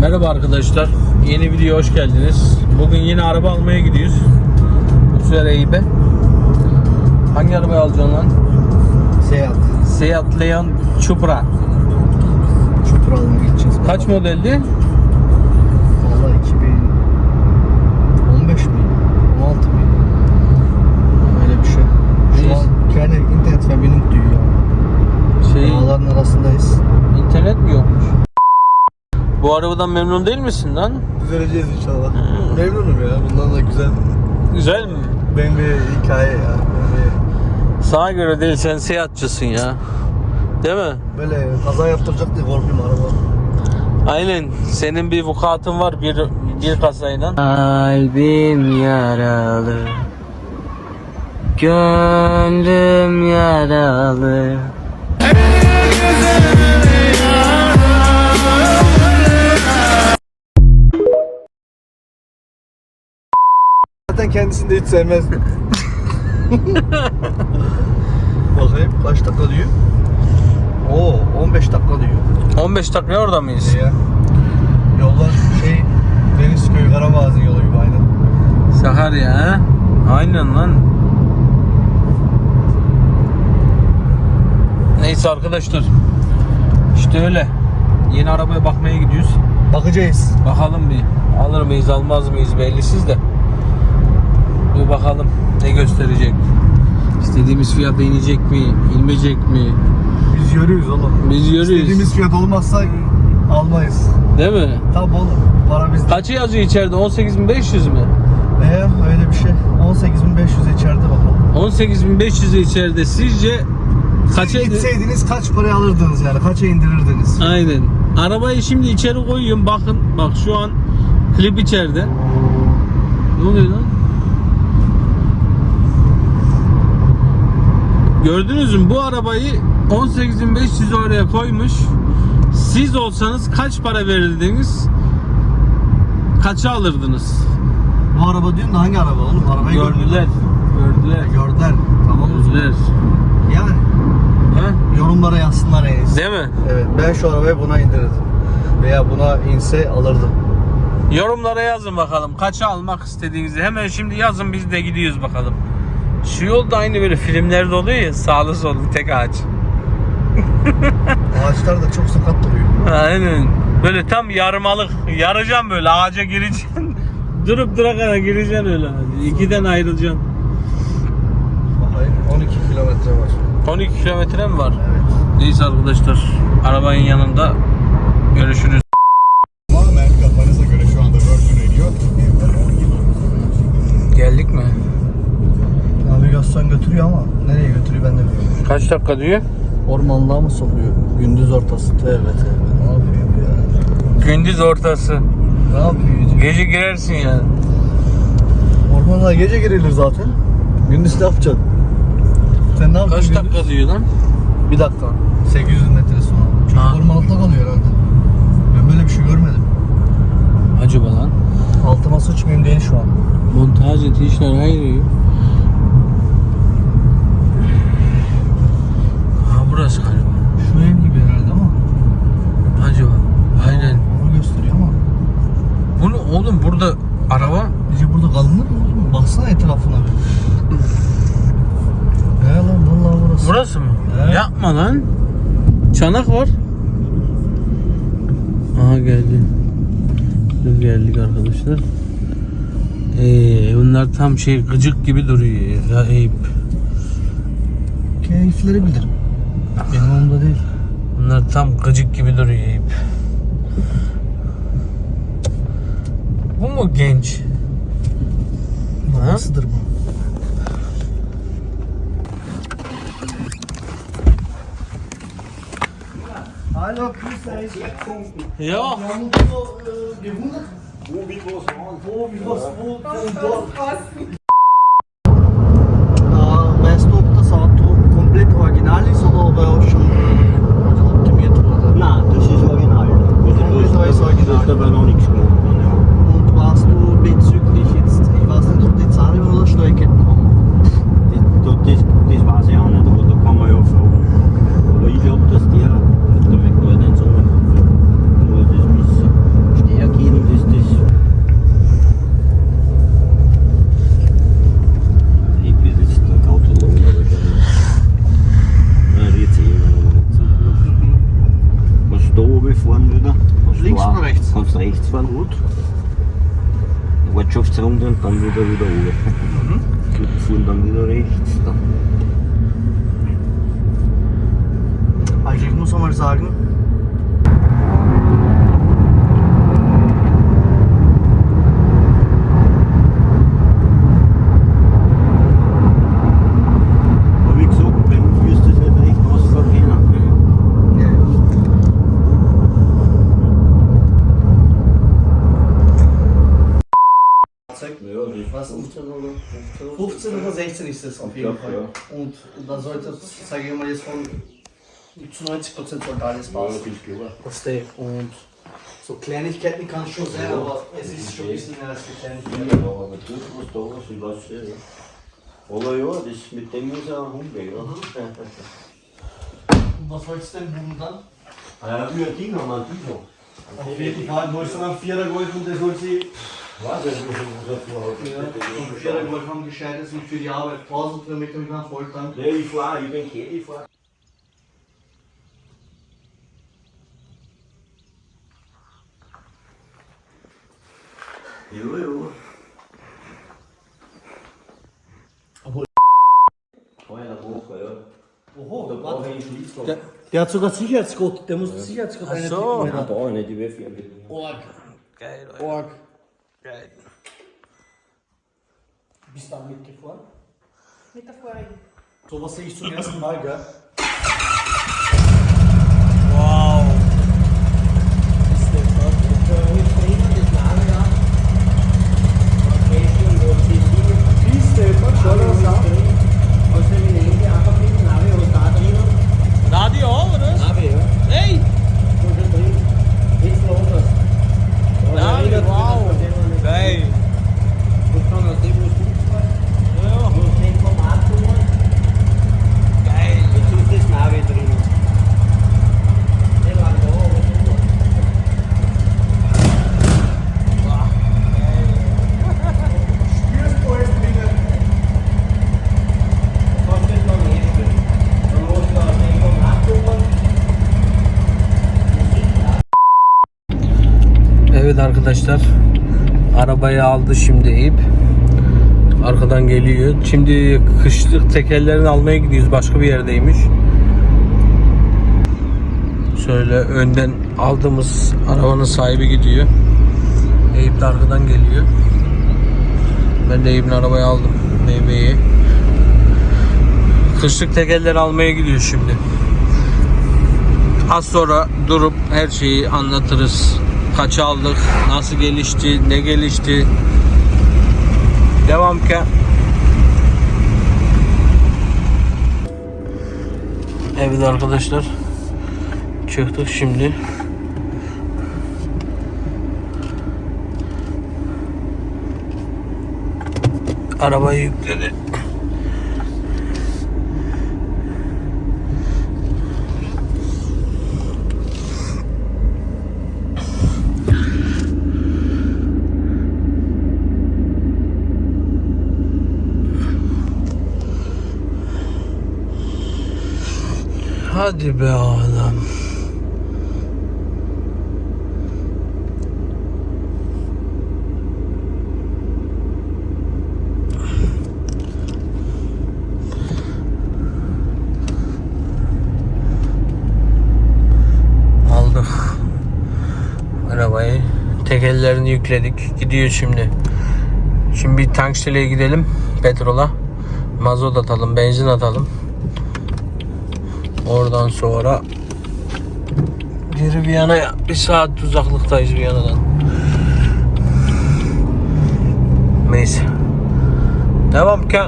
Merhaba arkadaşlar. Yeni video hoş geldiniz. Bugün yine araba almaya gidiyoruz. Bu sefer Eyüp'e. Hangi arabayı alacaksın lan? Seyahat. Seat Leon Cupra. Çukur almaya gideceğiz. Kaç modeldi? Valla 2015 mi? 16 mi? Öyle bir şey. Şu Neyse. an kendi internet verbindung duyuyor. Şey, Dağların arasındayız. internet mi yokmuş? Bu arabadan memnun değil misin lan? Düzeleceğiz inşallah. Memnunum ya. Bundan da güzel. Güzel mi? Ben bir hikaye ya. Ben Sana göre değil sen seyahatçısın ya. Değil mi? bir böyle kaza yaptıracak diye korkuyorum araba. Aynen. Senin bir vukuatın var bir bir kasayla. Kalbim yaralı. Gönlüm yaralı. Kendisini de hiç sevmezdim. Bakayım kaç dakika diyor? Oo 15 dakika diyor. 15 dakika orada mıyız? Ya. Yollar şey Denizköy Karabağ'ın yolu gibi aynen. Sakarya ha? Aynen lan. Neyse arkadaşlar. İşte öyle. Yeni arabaya bakmaya gidiyoruz. Bakacağız. Bakalım bir alır mıyız almaz mıyız bellisiz de. Bakalım ne gösterecek. İstediğimiz fiyata inecek mi, inmeyecek mi? Biz yürüyoruz oğlum. Biz yürüyoruz. İstediğimiz fiyat olmazsa almayız. Değil mi? Tabi oğlum. Para bizde. Kaçı yazıyor içeride? 18.500 mü? Ee, öyle bir şey. 18.500 içeride bakalım. 18.500 içeride sizce kaça Siz gitseydiniz kaç paraya alırdınız yani? Kaça indirirdiniz? Aynen. Arabayı şimdi içeri koyuyorum. Bakın bak şu an klip içeride. Ne oluyor lan? Gördünüz mü? Bu arabayı 18.500 oraya koymuş. Siz olsanız kaç para verirdiniz? Kaça alırdınız? Bu araba diyorsun da hangi araba oğlum? Arabayı Gördüler. Gördüler. Gördüler. Tamam. Gördüler. Yani Ha? yorumlara yazsınlar en iyisi. Değil mi? Evet ben şu arabayı buna indirirdim. Veya buna inse alırdım. Yorumlara yazın bakalım. Kaça almak istediğinizi. Hemen şimdi yazın biz de gidiyoruz bakalım. Şu yol da aynı böyle filmlerde oluyor ya. Sağlı sollu tek ağaç. Ağaçlar da çok sakat duruyor. Aynen. Böyle tam yarmalık. Yaracağım böyle ağaca gireceksin. Durup durakana gireceksin öyle. İkiden ayrılacaksın. Bakayım 12 kilometre var. 12 kilometre mi var? Evet. Neyse arkadaşlar. Arabanın yanında görüşürüz. Kaç dakika diyor? Ormanlığa mı sokuyor? Gündüz ortası. Tövbe tövbe. Ne yapıyor ya? Gündüz ortası. Ne yapıyor? Gece girersin yani. Ormanlığa gece girilir zaten. Gündüz ne yapacaksın? Sen ne yapacaksın? Kaç dakika diyor lan? Bir dakika. 800 metre sonra. Çünkü Ha. ormanlıkta kalıyor herhalde. Ben böyle bir şey görmedim. Acaba lan? Altıma sıçmayayım değil şu an. Montaj eti işler hayır. Ha burası galiba. Şu ev gibi herhalde ama. Acaba. Aynen. Onu gösteriyor ama. Bunu oğlum burada araba Bizi burada kalınır mı oğlum? Baksana etrafına. He lan vallahi burası. burası mı? He. Yapma lan. Çanak var. Aha geldi. Dur geldik arkadaşlar. Ee, bunlar tam şey gıcık gibi duruyor ya Eyüp. Keyifleri bilirim. Benim umurumda değil. Bunlar tam gıcık gibi duruyor Eyüp. Bu mu genç? Babasıdır bu. Hallo, grüß euch. Ja. Wir haben uns so gewundert. Wo, wie, was, wo, wie, was, wo, und dort. Oder rechts? Fahren. Gut. Ortschaftsrunde und dann wieder wieder oben. Wir fahren dann wieder rechts. Dann. Also ich muss auch mal sagen, Aber wie gesagt, bei uns wirst du es nicht recht ausfahren können. ja, Ja, das was 15 oder 15 oder 16 ist es auf jeden Fall. Und da sollte, sage ich mal jetzt von zu 90 Prozent sollte alles passen. Verstehe. Und so Kleinigkeiten kann es schon sein, aber es ist schon ein bisschen mehr als die Ja, Kleinigkeiten. aber gut, was da ist, ich weiß ja. ja. Aber ja, das, mit dem muss er umgehen. Ja. Und was wolltest du denn buchen dann? Ah, ja, wie ein Ding haben wir einen Diesel. Auf jeden Fall, wolltest du einen Vierer Gold und das soll sie was er vorhat. Ja, und Vierer Gold haben gescheit sind für die Arbeit 1000 Kilometer mit einem Volltank. Ja, ich fahre, ich bin Käse, ich fahre. Ja, ja. Obwohl- Eine Woche, ja. Oho, Da brauche ich einen Schlitz. Der, der hat sogar Sicherheitsgurt, der muss Sicherheitsgurt Ach so. Alter. brauche ich nicht die Weffernbedienung. Org, Geil. Org. Geil. Bist du da mitgefahren? Mit der vorigen. So was sehe ich zum ersten Mal, gell? Arkadaşlar. Arabayı aldı şimdi Eyüp. Arkadan geliyor. Şimdi kışlık tekerlerini almaya gidiyoruz. Başka bir yerdeymiş. Şöyle önden aldığımız arabanın sahibi gidiyor. Eyüp de arkadan geliyor. Ben de Eyüp'ün arabayı aldım. BMW'yi. Kışlık tekerleri almaya gidiyor şimdi. Az sonra durup her şeyi anlatırız. Kaç aldık, nasıl gelişti, ne gelişti. Devam ki. Evet arkadaşlar. Çıktık şimdi. Arabayı yükledi. Hadi be adam. Aldık. Arabayı. Tekerlerini yükledik. Gidiyor şimdi. Şimdi bir tankçılığa gidelim. Petrola. Mazot atalım, benzin atalım. Oradan sonra geri Viyana'ya bir saat uzaklıktayız Viyana'dan. Neyse. Devam ki.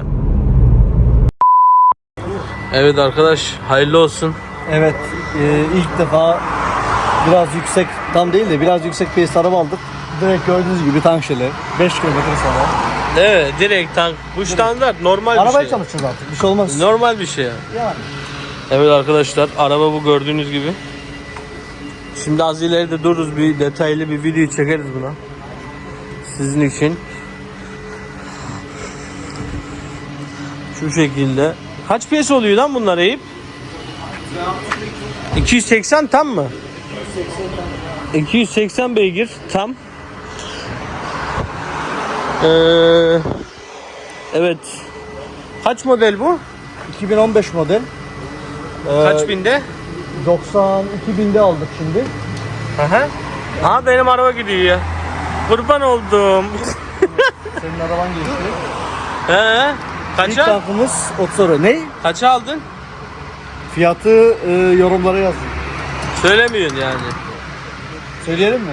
Evet arkadaş hayırlı olsun. Evet, e, ilk defa biraz yüksek, tam değil de biraz yüksek bir araba aldık. Direkt gördüğünüz gibi tank şöyle 5 kilometre sonra. Evet direkt tank. Bu standart normal bir Arabayı şey. çalışacağız artık, bir şey olmaz. Normal bir şey. yani. Evet arkadaşlar araba bu gördüğünüz gibi. Şimdi az ileride dururuz bir detaylı bir video çekeriz buna. Sizin için. Şu şekilde. Kaç piyasa oluyor lan bunlar Eyüp? 280 tam mı? 280 beygir tam. Ee, evet. Kaç model bu? 2015 model. Ee, Kaç binde? 92 binde aldık şimdi. Aha. Aa benim araba gidiyor ya. Kurban oldum. Senin araban geçti. He? İlk Kaça? tankımız 30 euro. Ne? Kaça aldın? Fiyatı e, yorumlara yazın. Söylemiyorsun yani. Söyleyelim mi?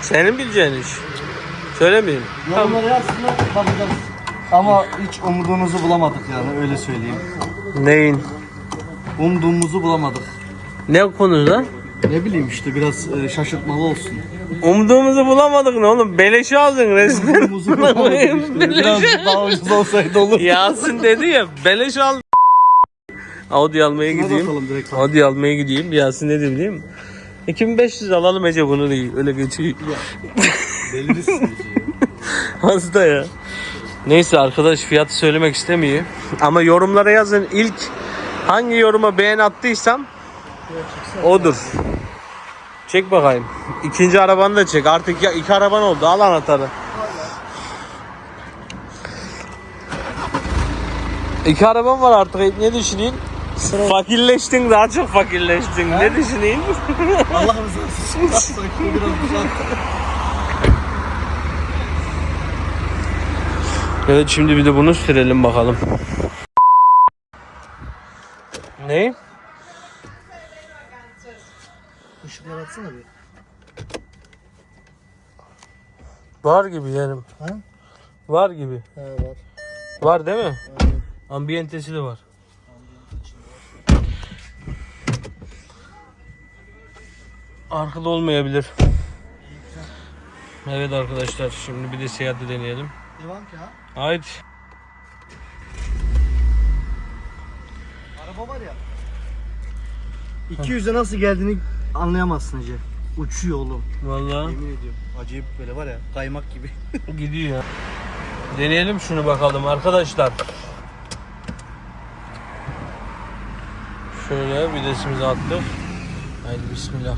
Senin bileceğin iş. Söylemiyorum. Yorumlara yazsınlar bakacağız. Ama hiç umduğumuzu bulamadık yani öyle söyleyeyim. Neyin? Umduğumuzu bulamadık. Ne konuda? Ne bileyim işte biraz e, şaşırtmalı olsun. Umduğumuzu bulamadık ne oğlum? Beleşi aldın resmen. Umduğumuzu bulamadık işte. Biraz daha ucuz olsaydı olur. Yasin dedi ya beleş al. Audi almaya Buna gideyim. bakalım direkt. Audi almaya gideyim. Yasin ne dedi biliyor musun? 2500 alalım Ece bunu değil. Öyle geçiyor. Deliriz. Hasta ya. Neyse arkadaş fiyatı söylemek istemiyor. Ama yorumlara yazın ilk hangi yoruma beğen attıysam odur. Çek bakayım. İkinci arabanı da çek. Artık ya iki araban oldu. Al anahtarı. İki araban var artık. Ne düşünüyorsun? Fakirleştin daha çok fakirleştin. Ne düşünüyorsun? Allah rızası için. Biraz. Evet şimdi bir de bunu sürelim bakalım. Ne? Işıklar atsana bir. Var gibi yerim. Ha? Var gibi. He var. Var değil mi? Ambiyentesi de var. Arkada olmayabilir. Evet arkadaşlar şimdi bir de seyahati deneyelim. Devam ki ha. Haydi. Araba var ya. 200'e nasıl geldiğini anlayamazsın Ece. Uçuyor oğlum. Vallahi Yemin ediyorum. Acayip böyle var ya kaymak gibi. gidiyor ya. Deneyelim şunu bakalım arkadaşlar. Şöyle videsimizi attık. Haydi bismillah.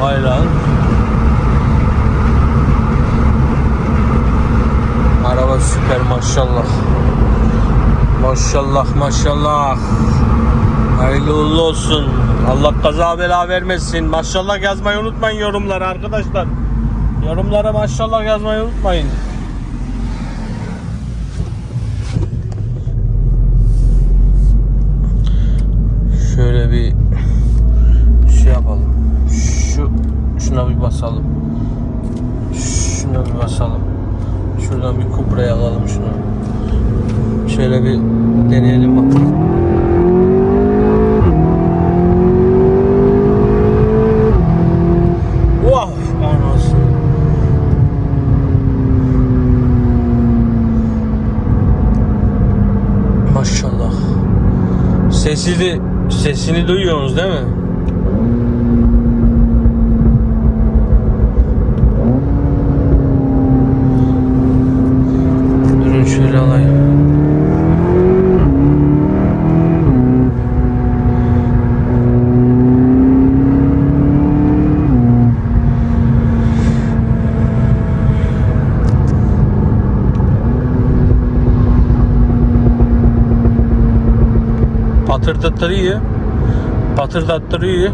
Vay lan. Araba süper maşallah. Maşallah. Hayırlı uğurlu olsun. Allah kaza bela vermesin. Maşallah yazmayı unutmayın yorumlara arkadaşlar. Yorumlara maşallah yazmayı unutmayın. Şöyle bir şey yapalım. Şu şuna bir basalım. Şuna bir basalım. Şuradan bir kupraya alalım şunu. Şöyle bir deneyelim bakalım. Wow, anasını. Maşallah. Sesini sesini duyuyorsunuz değil mi? Durun şöyle alayım. Patırdatırıyor. Patırdattırıyor.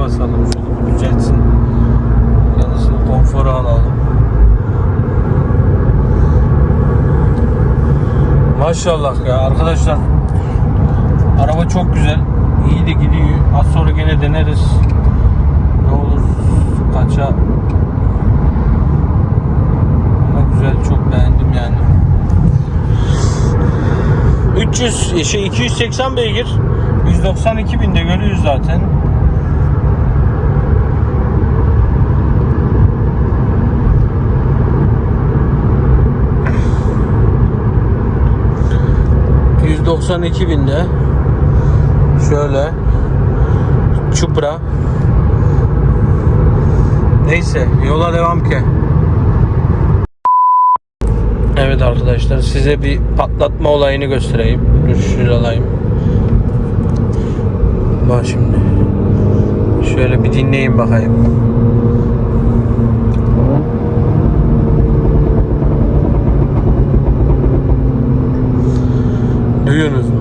basalım. Şunu düzeltsin. Yanısını konfora alalım. Maşallah ya arkadaşlar. Araba çok güzel. İyi de gidiyor. Az sonra gene deneriz. Ne olur kaça. Ama güzel çok beğendim yani. 300 şey 280 beygir. 192 binde görüyoruz zaten. ...192 binde... ...şöyle... ...Çupra... ...neyse yola devam ki... Evet arkadaşlar size bir patlatma olayını göstereyim. Dur şöyle alayım. Bak şimdi. Şöyle bir dinleyin bakayım. Duyuyorsunuz mu?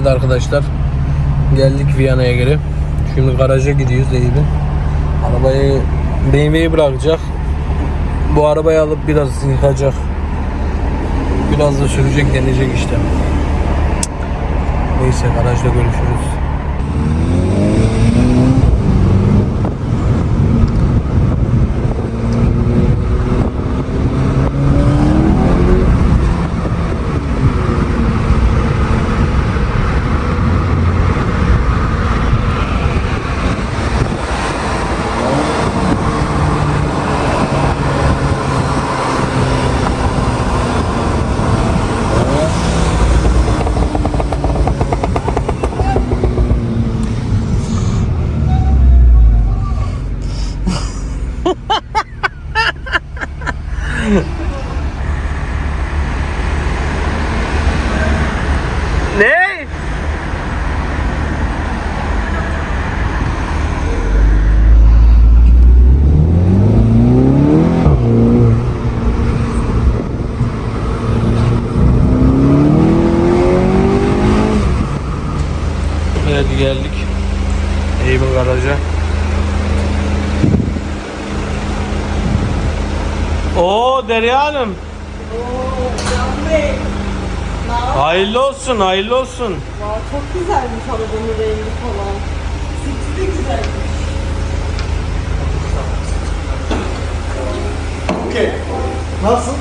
Evet arkadaşlar geldik Viyana'ya geri. Şimdi garaja gidiyoruz Eyüp'ün. Arabayı BMW'ye bırakacak. Bu arabayı alıp biraz yıkacak. Biraz da sürecek deneyecek işte. Neyse garajda görüşürüz. Ne? Evet geldik. Eyüp'ün garaja. Oo Derya Hanım. Can Bey. Hayırlı olsun, hayırlı olsun. Vay çok güzelmiş arabanın rengi falan. Sesi de güzelmiş. Okey. Nasıl?